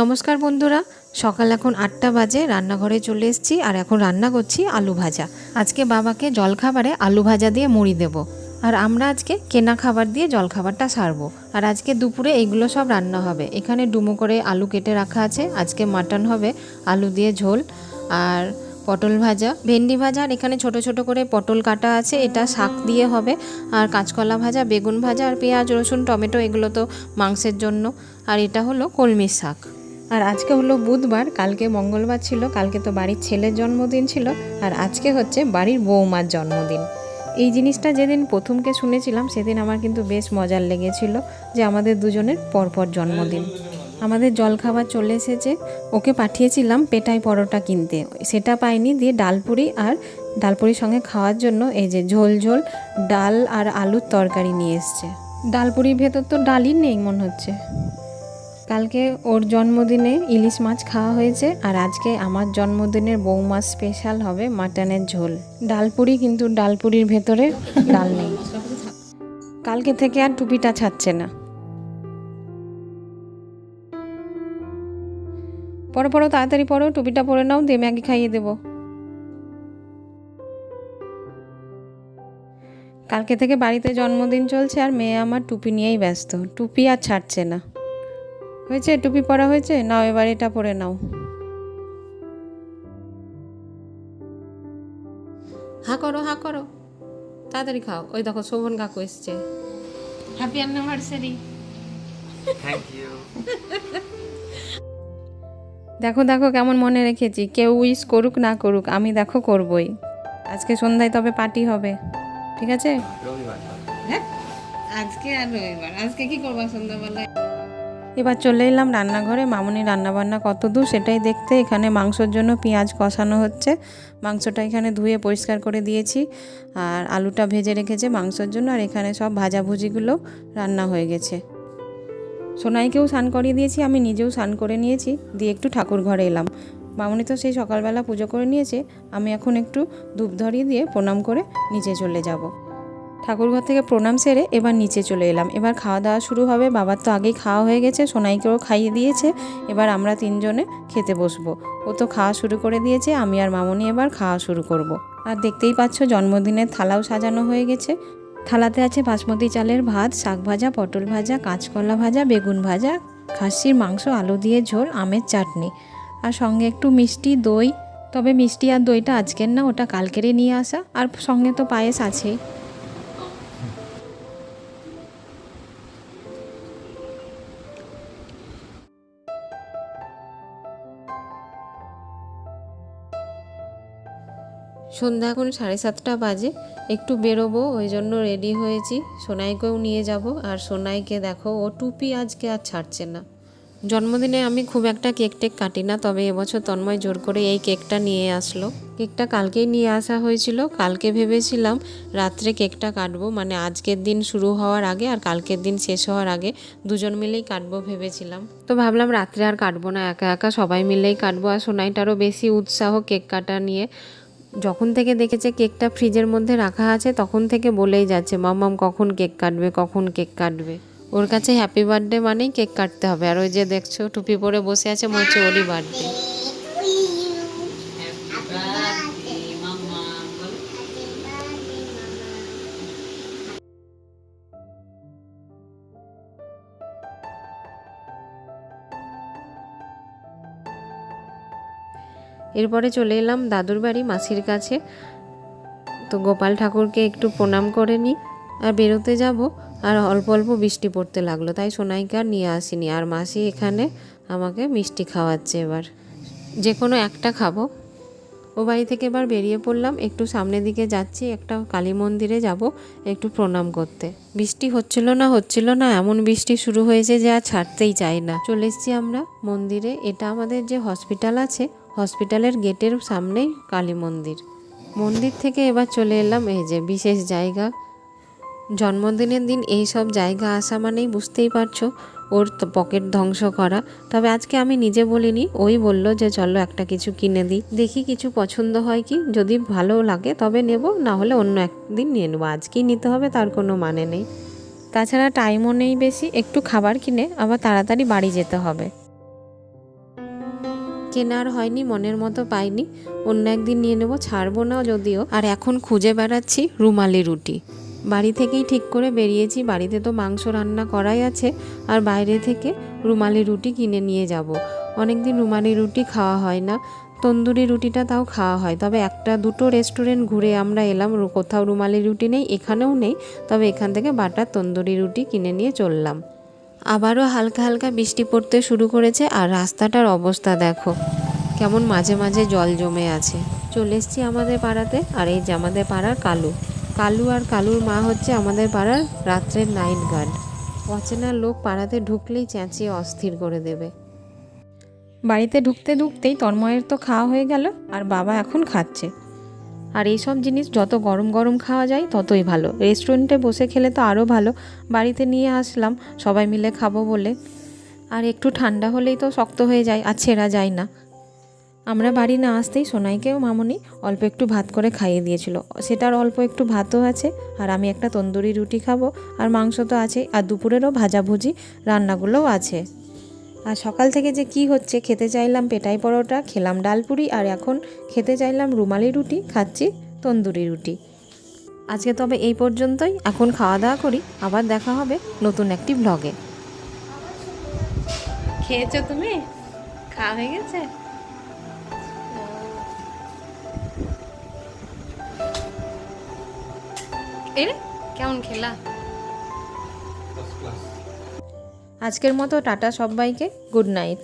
নমস্কার বন্ধুরা, সকাল এখন আটটা বাজে, রান্নাঘরে চলে এসেছি আর এখন রান্না করছি আলু ভাজা। আজকে বাবাকে জলখাবারে আলু ভাজা দিয়ে মুড়ি দেব। আর আমরা আজকে কেনা খাবার দিয়ে জলখাবারটা সারবো। আর আজকে দুপুরে এইগুলো সব রান্না হবে। এখানে ডুমো করে আলু কেটে রাখা আছে। আজকে মাটন হবে, আলু দিয়ে ঝোল আর পটল ভাজা। ভেন্ডি ভাজা আর এখানে ছোট ছোট করে পটল কাটা আছে, এটা শাক দিয়ে হবে। আর কাঁচকলা ভাজা, বেগুন ভাজা আর পেঁয়াজ, রসুন, টমেটো, এগুলো তো মাংসের জন্য। আর এটা হলো কলমির শাক। আর আজকে হলো বুধবার, কালকে মঙ্গলবার ছিল, কালকে তো বাড়ির ছেলের জন্মদিন ছিল, আর আজকে হচ্ছে বাড়ির বৌমার জন্মদিন। এই জিনিসটা যেদিন প্রথমকে শুনেছিলাম, সেদিন আমার কিন্তু বেশ মজার লেগেছিল যে আমাদের দুজনের পরপর জন্মদিন। আমাদের জলখাবার চলে এসেছে, ওকে পাঠিয়েছিলাম পেটাই পরোটা কিনতে। সেটা পাইনি, দিয়ে ডালপুরি আর ডালপুরির সঙ্গে খাওয়ার জন্য এই যে ঝোল ঝোল ডাল আর আলুর তরকারি নিয়ে এসছে। ডালপুরির ভেতর তো ডালই নেই মনে হচ্ছে। কালকে ওর জন্মদিনে ইলিশ মাছ খাওয়া হয়েছে আর আজকে আমার জন্মদিনের বৌমা স্পেশাল হবে মাটনের ঝোল। ডালপুরি কিন্তু ডালপুরির ভেতরে ডাল নেই। কালকে থেকে আর টুপিটা ছাড়ছে না। পড়ো পড়ো তাড়াতাড়ি পড়ো টুপিটা পরে নাও, দিয়ে ম্যাগি খাইয়ে দেবো। কালকে থেকে বাড়িতে জন্মদিন চলছে আর মেয়ে আমার টুপি নিয়েই ব্যস্ত। টুপি আর ছাড়ছে না। হয়েছে? টুপি পরা হয়েছে? নাও এবার এটা পরে নাও। হা করো হা করো। তাড়াতাড়ি খাও। ওই দেখো শোভন কাকু এসছে। Happy anniversary Thank you. দেখো দেখো কেমন মনে রেখেছি। কেউ উইশ করুক না করুক আমি দেখো করবই। আজকে সন্ধ্যায় তবে পার্টি হবে। ঠিক আছে? রবিবার। হ্যাঁ? আজকে আর রবিবার। আজকে কি করবা সন্ধ্যাবেলায়? এবার চলে এলাম রান্নাঘরে। মামুনি রান্নাবান্না কত দূর সেটাই দেখতে। এখানে মাংসর জন্য পেঁয়াজ কষানো হচ্ছে। মাংসটা এখানে ধুয়ে পরিষ্কার করে দিয়েছি। আর আলুটা ভেজে রেখেছে মাংসর জন্য। আর এখানে সব ভাজাভুজিগুলো রান্না হয়ে গেছে। সোনাইকেও স্নান করিয়ে দিয়েছি, আমি নিজেও স্নান করে নিয়েছি। দিয়ে একটু ঠাকুর ঘরে এলাম। মামুনি তো সেই সকালবেলা পুজো করে নিয়েছে। আমি এখন একটু ধূপ ধরিয়ে দিয়ে প্রণাম করে নিচে চলে যাব। ঠাকুরঘর থেকে প্রণাম সেরে এবার নিচে চলে এলাম। এবার খাওয়া দাওয়া শুরু হবে। বাবার তো আগেই খাওয়া হয়ে গেছে, সোনাইকেও খাইয়ে দিয়েছে। এবার আমরা তিনজনে খেতে বসবো। ও তো খাওয়া শুরু করে দিয়েছে, আমি আর মামনি এবার খাওয়া শুরু করব। আর দেখতেই পাচ্ছ, জন্মদিনের থালাও সাজানো হয়ে গেছে। থালাতে আছে বাসমতি চালের ভাত, শাক ভাজা, পটল ভাজা, কাঁচকলা ভাজা, বেগুন ভাজা, খাসির মাংস, আলু দিয়ে ঝোল, আমের চাটনি। আর সঙ্গে একটু মিষ্টি দই। তবে মিষ্টি আর দইটা আজকের না, ওটা কালকেরই নিয়ে আসা। আর সঙ্গে তো পায়েস আছেই। সন্ধ্যা এখন সাড়ে সাতটা বাজে, একটু বেরোবো, ওই জন্য রেডি হয়েছি। সোনাইকেও নিয়ে যাব, আর সোনাইকে দেখো, ও টুপি আজকে আর ছাড়ছে না। জন্মদিনে আমি খুব একটা কেক টেক কাটি না, তবে এবছর তন্ময় জোর করে এই কেকটা নিয়ে আসলো। কেকটা কালকেই নিয়ে আসা হয়েছিল, কালকে ভেবেছিলাম রাত্রে কেকটা কাটবো মানে আজকের দিন শুরু হওয়ার আগে আর কালকের দিন শেষ হওয়ার আগে দুজন মিলেই কাটবো ভেবেছিলাম। তো ভাবলাম রাত্রে আর কাটবো না, একা একা সবাই মিলেই কাটবো, আর সোনাইটারও বেশি উৎসাহ কেক কাটা নিয়ে। যখন থেকে দেখেছে কেকটা ফ্রিজের মধ্যে রাখা আছে, তখন থেকে বলেই যাচ্ছে মামাম কখন কেক কাটবে? কখন কেক কাটবে? ওর কাছে হ্যাপি বার্থডে মানেই কেক কাটতে হবে। আর ওই যে দেখছ, টুপি পরে বসে আছে, মনে হচ্ছে ওরই বার্থডে এরপরে চলে এলাম দাদুর বাড়ি মাসির কাছে। তো গোপাল ঠাকুরকে একটু প্রণাম করে নিই আর বেরোতে যাব। আর অল্প অল্প বৃষ্টি পড়তে লাগল, তাই সোনাইকে আর নিয়ে আসিনি। আর মাসি এখানে আমাকে মিষ্টি খাওয়াচ্ছে এবার। যে কোনো একটা খাব। ও বাড়ি থেকে এবার বেরিয়ে পড়লাম, একটু সামনের দিকে যাচ্ছি, একটা কালী মন্দিরে যাব, একটু প্রণাম করতে। বৃষ্টি হচ্ছিল না হচ্ছিল না, এমন বৃষ্টি শুরু হয়েছে যে আর ছাড়তেই চাই না। চলে এসেছি আমরা মন্দিরে। এটা আমাদের যে হসপিটাল আছে হসপিটালের গেটের সামনেই কালী মন্দির। মন্দির থেকে এবার চলে এলাম এই যে বিশেষ জায়গা। জন্মদিনের দিন এই সব জায়গা আসা মানেই বুঝতেই পারছ, ওর পকেট ধ্বংস করা। তবে আজকে আমি নিজে বলিনি, ওই বলল যে চলো একটা কিছু কিনে দিই। দেখি কিছু পছন্দ হয় কি, যদি ভালো লাগে তবে নেব, না হলে অন্য একদিন নিয়ে নেব। আজকেই নিতে হবে, তার কোনো মানে নেই। তাছাড়া টাইমও নেই বেশি, একটু খাবার কিনে আবার তাড়াতাড়ি বাড়ি যেতে হবে। কেনার হয়নি, মনের মতো পাইনি। অন্য একদিন নিয়ে নেব, ছাড়বো না যদিও। আর এখন খুঁজে বেড়াচ্ছি রুমালি রুটি। বাড়ি থেকেই ঠিক করে বেরিয়েছি, বাড়িতে তো মাংস রান্না করাই আছে। আর বাইরে থেকে রুমালি রুটি কিনে নিয়ে যাব। অনেক দিন রুমালি রুটি খাওয়া হয় না, তন্দুরি রুটিটা তাও খাওয়া হয়। তবে একটা দুটো রেস্টুরেন্ট ঘুরে আমরা এলাম কোথাও রুমালি রুটি নেই, এখানেও নেই। তবে এখান থেকে বাটার তন্দুরি রুটি কিনে নিয়ে চললাম। আবারও হালকা হালকা বৃষ্টি পড়তে শুরু করেছে আর রাস্তাটার অবস্থা দেখো। কেমন মাঝে মাঝে জল জমে আছে। চলে এসছি আমাদের পাড়াতে আর এই যে আমাদের পাড়ার কালু। কালু আর কালুর মা হচ্ছে আমাদের পাড়ার রাত্রের নাইট গার্ড। অচেনা লোক পাড়াতে ঢুকলেই চেঁচিয়ে অস্থির করে দেবে। বাড়িতে ঢুকতে ঢুকতেই তন্ময়ের তো খাওয়া হয়ে গেল আর বাবা এখন খাচ্ছে। আর এই সব জিনিস যত গরম গরম খাওয়া যায় ততই ভালো। রেস্টুরেন্টে বসে খেলে তো আরও ভালো। বাড়িতে নিয়ে আসলাম, সবাই মিলে খাব বলে। আর একটু ঠান্ডা হলেই তো শক্ত হয়ে যায়, আর ছেঁড়া যায় না। আমরা বাড়ি না আসতেই সোনাইকেও মামনি অল্প একটু ভাত করে খাইয়ে দিয়েছিল। সেটার অল্প একটু ভাতও আছে, আর আমি একটা তন্দুরি রুটি খাব। আর মাংস তো আছেই আর দুপুরেরও ভাজাভুজি, রান্নাগুলোও আছে। আর সকাল থেকে যে কি হচ্ছে, খেতে চাইলাম পেটাই পরোটা, খেলাম ডালপুরি আর এখন খেতে চাইলাম রুমালি রুটি, খাচ্ছি তন্দুরি রুটি। আজকে তবে এই পর্যন্তই, এখন খাওয়া দাওয়া করি, আবার দেখা হবে নতুন একটি ব্লগে খেয়েছো তুমি? খাওয়া হয়ে গেছে? কেমন খেলা? আজকের মতো টাটা সবাইকে গুড নাইট।